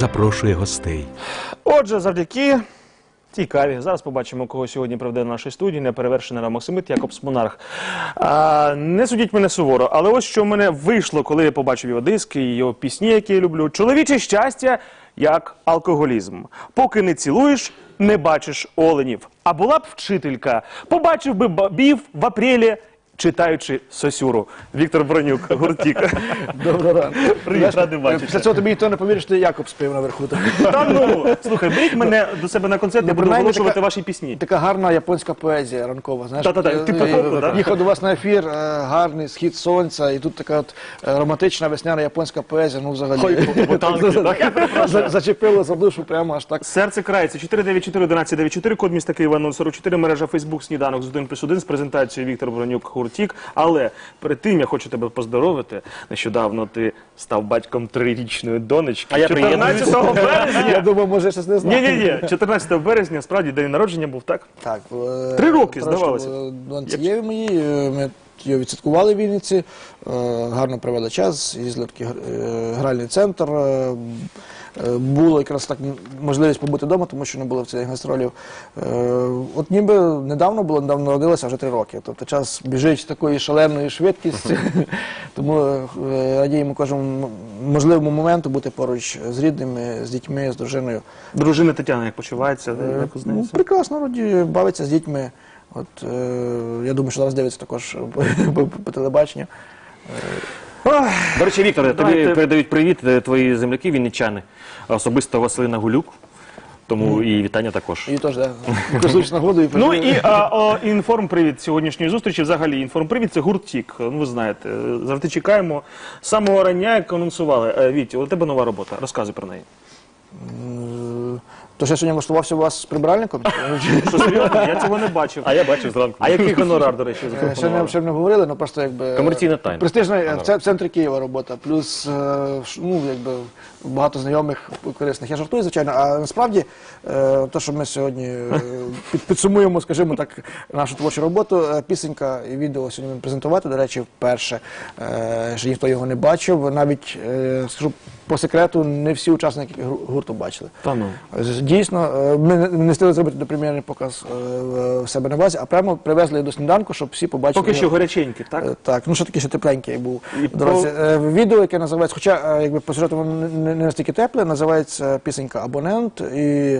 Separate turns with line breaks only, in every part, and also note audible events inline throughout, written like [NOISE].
Запрошує гостей.
Отже, завдяки цій. Зараз побачимо, кого сьогодні приведе на нашій студії. Неперевершений Рам Максимит, Якобс Монарх. А, Не судіть мене суворо, але ось що в мене вийшло, коли я побачив його диски, його пісні, які я люблю. Чоловіче щастя як алкоголізм. Поки не цілуєш, не бачиш оленів. А була б вчителька, побачив би бабів в апрелі читаючи сосюру. Віктор Бронюк, гуртік. [LAUGHS]
Доброго ранку.
Привіт,
Знаєш,
радий е, бачити.
Після цього тобі ніхто не повірить, що ти Якоб спів наверху. [LAUGHS]
Та ну слухай, беріть мене до себе на концерт, я ну, буду
принаймні,
оголошувати ваші пісні.
Така гарна японська поезія ранкова. Знаєш,
Та-та-та,
Е,
типу
е,
того, е, да?
їхав до вас на ефір, гарний схід сонця, і тут така от романтична весняна японська поезія. Ну взагалі [LAUGHS] За- зачепило за душу, прямо аж так.
Серце крається 494 1194, код міста Києва 044, мережа Фейсбук, сніданок з 1 плюс 1 з презентацією Віктор Бронюк, гурт утік. Але перед тим я хочу тебе поздоровити. Нещодавно ти став батьком трирічної донечки.
А я
14 березня.
Я думав, може, щось не знаю.
Ні, ні, ні. 14 березня, справді, день народження був, так?
Так.
Три роки, здавалося.
Донці, є його відсвяткували в Вінниці, е, гарно провели час, е, їздили в такий гральний центр. Е, було якраз так можливість побути вдома, тому що не було в цих гастролів. От ніби недавно було, недавно родилося вже три роки. Тобто час біжить такою шаленою швидкістю, [LAUGHS] тому радіємо кожному можливому моменту бути поруч з рідними, з дітьми, з дружиною.
Дружина Тетяна як почувається?
Ну, прекрасно, раді, бавиться з дітьми. От, е, Я думаю, що зараз дивляться також [LAUGHS] по, по телебаченню.
Е, До речі, Вікторе, тобі
Давайте.
передають привіт е, твої земляки, вінничани, особисто Василина Гулюк. Тому і вітання також.
І теж, да, [LAUGHS] користуючись нагодою.
Ну і а, о, інформпривід сьогоднішньої зустрічі. Взагалі, інформпривід це гурт «Тік». Ну ви знаєте, завжди чекаємо. З Самого рання як анонсували. Е, у тебе нова робота. Розказуй про неї.
Тож я сьогодні влаштувався у вас прибиральником? [LAUGHS]
Що серйозно? Я цього не бачив.
А я бачив зранку.
А який гонорар, до речі,
Е, Ще не, ще не говорили, ну просто якби.
Е, Комерційна тайна.
Престижна е, в це- в центрі Києва робота, плюс е, ну, якби, багато знайомих корисних. Я жартую, звичайно, а насправді е, що ми сьогодні [LAUGHS] під, підсумуємо, скажімо так, нашу творчу роботу, пісенька і відео сьогодні будемо презентувати. До речі, вперше е, ніхто його не бачив. Навіть скажу по секрету, не всі учасники гурту бачили.
Та ну.
Дійсно, е, ми не встигли зробити допрем'єрний показ е, в себе на базі, а прямо привезли до сніданку, щоб всі побачили.
Поки що горяченький, так?
Е, так, ну що таке, що тепленький був. Відео, яке називається, хоча по сюжету не настільки тепле, називається пісенька Абонент. І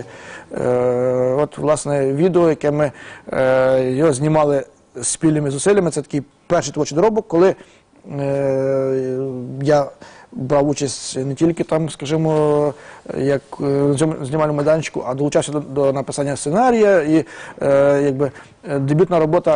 от власне відео, яке ми його знімали спільними зусиллями, це такий перший творчий доробок, коли я брав участь не тільки там, скажімо, як е, знімальному майданчику, а долучався до, до написання сценарія, і е, якби е, дебютна робота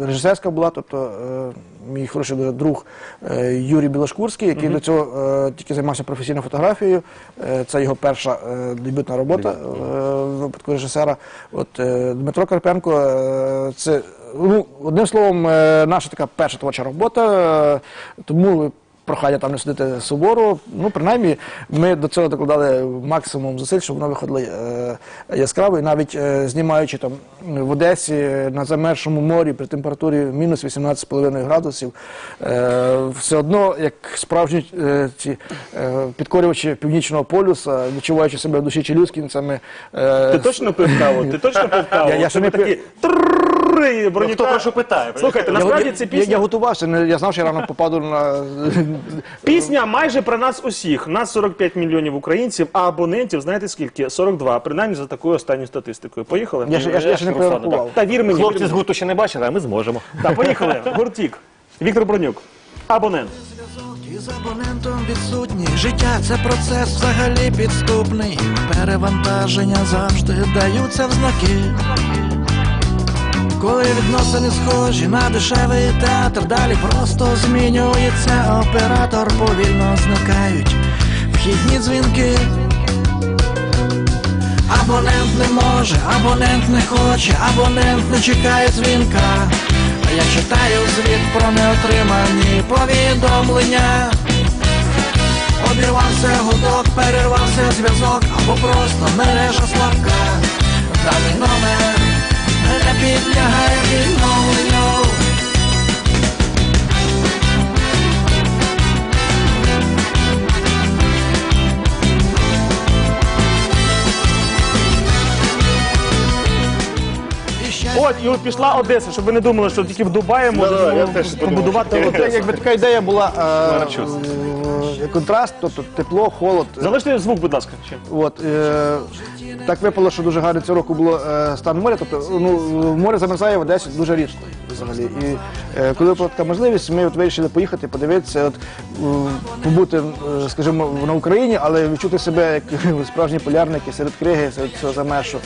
е, режисерська була, тобто е, мій хороший друг е, Юрій Білошкурський, який до цього е, тільки займався професійною фотографією. Е, це його перша е, дебютна робота е, в випадку режисера. От е, Дмитро Карпенко, е, це ну одним словом, е, наша така перша творча робота, е, тому прохання там не судити суворо. Ну, принаймні, ми до цього докладали максимум зусиль, щоб воно виходило е, яскраво. І навіть е, знімаючи там в Одесі на замершому морі при температурі мінус 18,5 градусів, е, все одно, як справжні е, ці е, підкорювачі північного полюса, відчуваючи себе в душі челюскінцями. Е,
Ти точно пив каву? Ти точно пив каву?
Я
ще не пив бронікає. Ну, хто про що
питає? Слухайте, насправді
це пісня.
я
готувався,
я
знав,
що я
рано попаду на Пісня майже про нас усіх. Нас 45 мільйонів українців, а абонентів, знаєте скільки? 42, принаймні за такою останньою статистикою. Поїхали?
Я ще- не
Руслане, Та вір.
Хлопці з гурту ще не бачили, а ми зможемо.
Та поїхали. Гуртік. Віктор Бронюк. Абонент.
зв'язок із абонентом відсутній. Життя це процес взагалі підступний. Перевантаження завжди даються в знаки. Коли відносини схожі на дешевий театр, далі просто змінюється оператор, повільно зникають вхідні дзвінки. Абонент не може, абонент не хоче, абонент не чекає дзвінка. А я читаю звіт про неотримані повідомлення. Обірвався гудок, перервався зв'язок, або просто мережа слабка. Даний номер
Malapit і от пішла Одеса, щоб ви не думали, що тільки в Дубаї можна ну, побудувати що-
якби така ідея була. Е, е, контраст, тобто тепло, холод.
Залиште звук, будь ласка. Ще.
От, е, так випало, що дуже гарно цього року було е, стан моря. Тобто ну, море замерзає в Одесі дуже рідко взагалі. І е, коли була така можливість, ми от вирішили поїхати, подивитися, от, е, побути, е, скажімо, на Україні, але відчути себе як [LAUGHS] справжні полярники серед криги, серед цього замешу.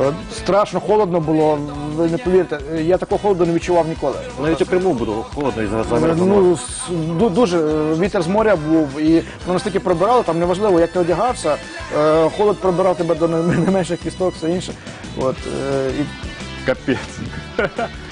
От, страшно холодно було, ви не повірите, я такого холоду не відчував ніколи.
Навіть у Криму було холодно і зараз
Е,
замерзло.
Ну, дуже е, вітер з моря був, і воно настільки пробирало, там неважливо, як ти одягався, е, холод пробирав тебе до не не менших кісток, все інше. От, е, і
Капець. [LAUGHS]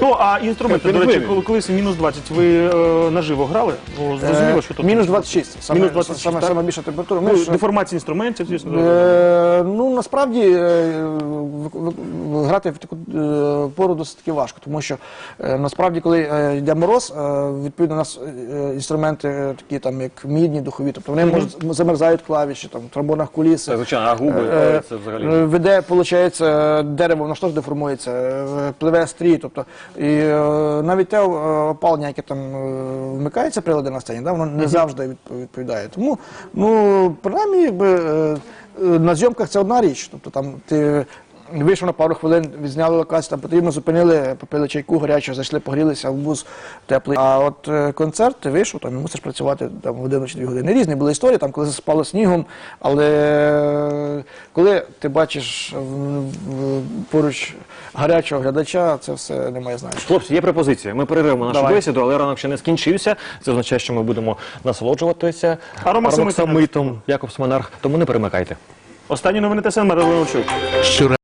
Ну, а інструменти, до речі, коли колись мінус 20, ви е, наживо грали? Зрозуміло, що тут.
Мінус 26. Саме,
Мінус 26,
саме,
так?
саме більша температура.
Ну,
ж,
деформація інструментів, звісно.
е, ну, насправді е, в- в- в- грати в таку е, пору досить таки важко, тому що е, насправді, коли е, йде мороз, е, відповідно, у нас е, інструменти е, такі там, як мідні, духові, тобто вони можуть замерзають клавіші, там, в тромбонах куліси.
Це, звичайно, а губи
Е,
це взагалі.
е, Веде, виходить, дерево, воно ж теж деформується, е, пливе стрій. Тобто, і е, навіть те е, опалення, яке там е, вмикається прилади на сцені, да, воно не завжди відп- відповідає. Тому, ну, принаймні, якби, е, е, на зйомках це одна річ. Тобто там ти. Вийшов на пару хвилин, відзняли локацію, там потрібно зупинили, попили чайку гарячого, зайшли, погрілися, в бус теплий. А от е, концерт, ти вийшов, там мусиш працювати там годину чи дві години. Різні були історії, там коли засипало снігом, але е, коли ти бачиш в- в- поруч гарячого глядача, це все не має значення.
Хлопці, є пропозиція. Ми перервемо нашу
Давай.
бесіду, але ранок ще не скінчився. Це означає, що ми будемо насолоджуватися
Аромаксамитом.
аромаксамитом Якобс Монарх. Тому не перемикайте.
Останні новини ТСН Мирон Леончук.
Щора